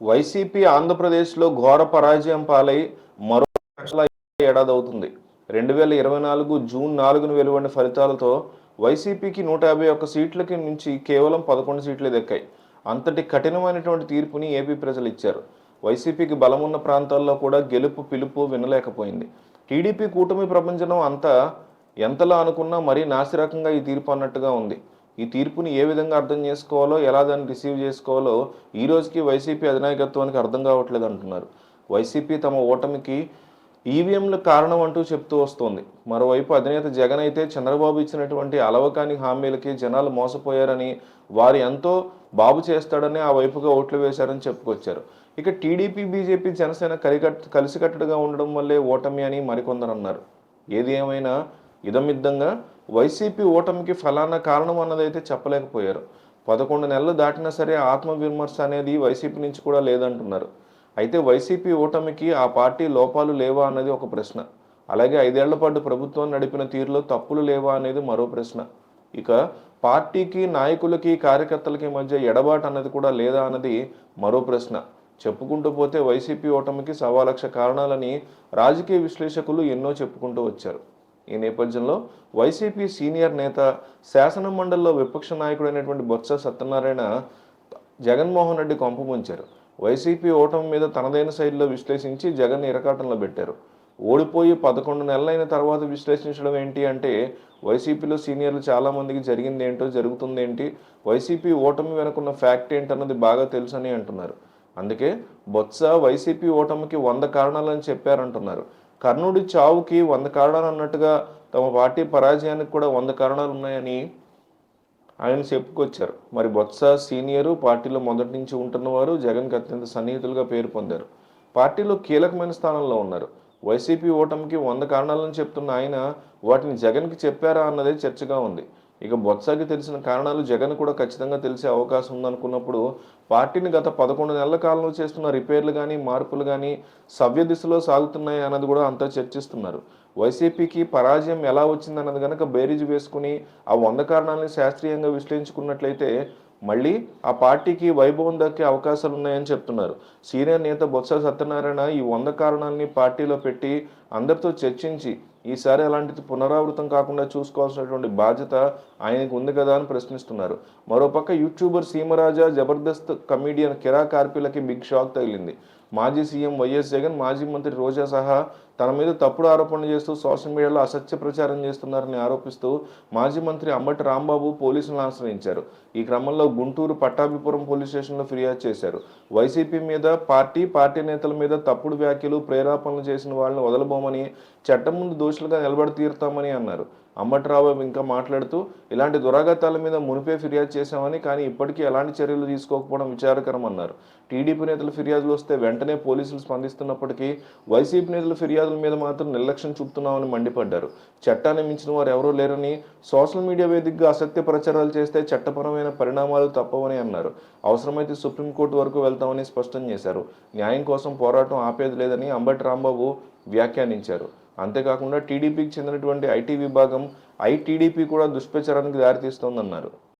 YCP ఆంధ్రప్రదేశ్లో ఘోర పరాజయం పాలై మరో లక్షల ఏడాది అవుతుంది రెండు వేల ఇరవై నాలుగు జూన్ నాలుగున వెలువడిన ఫలితాలతో వైసీపీకి నూట యాభై ఒక్క సీట్లకి నుంచి కేవలం పదకొండు సీట్లే దక్కాయి. అంతటి కఠినమైనటువంటి తీర్పుని ఏపీ ప్రజలు ఇచ్చారు. వైసీపీకి బలమున్న ప్రాంతాల్లో కూడా గెలుపు పిలుపు వినలేకపోయింది. టీడీపీ కూటమి ప్రపంచం అంతా ఎంతలా అనుకున్నా మరీ నాసిరకంగా ఈ తీర్పు అన్నట్టుగా ఉంది. ఈ తీర్పుని ఏ విధంగా అర్థం చేసుకోవాలో ఎలా దాన్ని రిసీవ్ చేసుకోవాలో ఈ రోజుకి వైసీపీ అధినాయకత్వానికి అర్థం కావట్లేదు అంటున్నారు. వైసీపీ తమ ఓటమికి ఈవీఎంలు కారణం అంటూ చెప్తూ వస్తోంది. మరోవైపు అధినేత జగన్ అయితే చంద్రబాబు ఇచ్చినటువంటి అలవకాని హామీలకి జనాలు మోసపోయారని వారు ఎంతో బాబు చేస్తాడని ఆ వైపుగా ఓట్లు వేశారని చెప్పుకొచ్చారు. ఇక టీడీపీ బీజేపీ జనసేన కలికట్ కలిసికట్టుగా ఉండడం వల్లే ఓటమి అని మరికొందరు అన్నారు ఏది ఏమైనా ఇదమిద్దంగా వైసీపీ ఓటమికి ఫలానా కారణం అన్నదైతే చెప్పలేకపోయారు. పదకొండు నెలలు దాటినా సరే ఆత్మవిమర్శ అనేది వైసీపీ నుంచి కూడా లేదంటున్నారు. అయితే వైసీపీ ఓటమికి ఆ పార్టీ లోపాలు లేవా అన్నది ఒక ప్రశ్న. అలాగే ఐదేళ్ళ పాటు ప్రభుత్వం నడిపిన తీరులో తప్పులు లేవా అనేది మరో ప్రశ్న. ఇక పార్టీకి నాయకులకి కార్యకర్తలకి మధ్య ఎడబాటు అన్నది కూడా లేదా అన్నది మరో ప్రశ్న. చెప్పుకుంటూ పోతే వైసీపీ ఓటమికి సవా లక్ష కారణాలని రాజకీయ విశ్లేషకులు ఎన్నో చెప్పుకుంటూ వచ్చారు. ఈ నేపథ్యంలో వైసీపీ సీనియర్ నేత శాసన మండలిలో విపక్ష నాయకుడైనటువంటి బొత్స సత్యనారాయణ జగన్మోహన్ రెడ్డి కొంపముంచారు వైసీపీ ఓటమి మీద తనదైన శైలిలో విశ్లేషించి జగన్ ఇరకాటంలో పెట్టారు. ఓడిపోయి పదకొండు నెలలైన తర్వాత విశ్లేషించడం ఏంటి అంటే వైసీపీలో సీనియర్లు చాలామందికి జరిగింది ఏంటో జరుగుతుంది ఏంటి వైసీపీ ఓటమి వెనుకున్న ఫ్యాక్ట్ ఏంటన్నది బాగా తెలుసని అంటున్నారు. అందుకే బొత్స వైసీపీ ఓటమికి వంద కారణాలని చెప్పారంటున్నారు. కర్ణుడి చావుకి వంద కారణాలు అన్నట్టుగా తమ పార్టీ పరాజయానికి కూడా వంద కారణాలు ఉన్నాయని ఆయన చెప్పుకొచ్చారు. మరి బొత్స సీనియరు పార్టీలో మొదటి నుంచి ఉంటున్నవారు జగన్కి అత్యంత సన్నిహితులుగా పేరు పొందారు. పార్టీలో కీలకమైన స్థానంలో ఉన్నారు. వైసీపీ ఓటమికి వంద కారణాలను చెప్తున్న ఆయన వాటిని జగన్కి చెప్పారా అన్నదే చర్చగా ఉంది. ఇక బొత్సకి తెలిసిన కారణాలు జగన్ కూడా ఖచ్చితంగా తెలిసే అవకాశం ఉందనుకున్నప్పుడు పార్టీని గత పదకొండు నెలల కాలంలో చేస్తున్న రిపేర్లు కానీ మార్పులు కానీ సవ్య దిశలో సాగుతున్నాయి అన్నది కూడా అంతా చర్చిస్తున్నారు. వైసీపీకి పరాజయం ఎలా వచ్చిందన్నది కనుక బేరీజు వేసుకుని ఆ వంద కారణాలని శాస్త్రీయంగా విశ్లేషించుకున్నట్లయితే మళ్ళీ ఆ పార్టీకి వైభవం దక్కే అవకాశాలు ఉన్నాయని చెప్తున్నారు. సీనియర్ నేత బొత్స సత్యనారాయణ ఈ వంద కారణాలని పార్టీలో పెట్టి అందరితో చర్చించి ఈసారి అలాంటిది పునరావృతం కాకుండా చూసుకోవాల్సినటువంటి బాధ్యత ఆయనకు ఉంది కదా అని ప్రశ్నిస్తున్నారు. మరోపక్క యూట్యూబర్ సీమరాజా జబర్దస్త్ కమీడియన్ కిరా కార్పిలకి బిగ్ షాక్ తగిలింది. మాజీ సీఎం వైఎస్ జగన్ మాజీ మంత్రి రోజా సహా తన మీద తప్పుడు ఆరోపణలు చేస్తూ సోషల్ మీడియాలో అసత్య ప్రచారం చేస్తున్నారని ఆరోపిస్తూ మాజీ మంత్రి అంబటి రాంబాబు పోలీసులను ఆశ్రయించారు. ఈ క్రమంలో గుంటూరు పట్టాభిపురం పోలీస్ స్టేషన్లో ఫిర్యాదు చేశారు. వైసీపీ మీద పార్టీ పార్టీ నేతల మీద తప్పుడు వ్యాఖ్యలు ప్రేరేపణలు చేసిన వాళ్ళని వదలబోమని చట్టం ముందు దోషులుగా నిలబడి తీరుతామని అన్నారు. అంబట్రావు ఇంకా మాట్లాడుతూ ఇలాంటి దురాగతాల మీద మునిపే ఫిర్యాదు చేశామని కానీ ఇప్పటికీ ఎలాంటి చర్యలు తీసుకోకపోవడం విచారకరం అన్నారు. టీడీపీ నేతల ఫిర్యాదులు వస్తే వెంటనే పోలీసులు స్పందిస్తున్నప్పటికీ వైసీపీ నేతల ఫిర్యాదుల మీద మాత్రం నిర్లక్ష్యం చూపుతున్నామని మండిపడ్డారు. చట్టాన్ని మించిన వారు ఎవరూ లేరని సోషల్ మీడియా వేదికగా అసత్య ప్రచారాలు చేస్తే చట్టపరమైన పరిణామాలు తప్పవని అన్నారు. అవసరమైతే సుప్రీంకోర్టు వరకు వెళ్తామని స్పష్టం చేశారు. న్యాయం కోసం పోరాటం ఆపేది లేదని అంబటి రాంబాబు వ్యాఖ్యానించారు. అంతేకాకుండా టీడీపీకి చెందినటువంటి ఐటీ విభాగం ఐటీడీపీ కూడా దుష్ప్రచారానికి దారితీస్తోందన్నారు.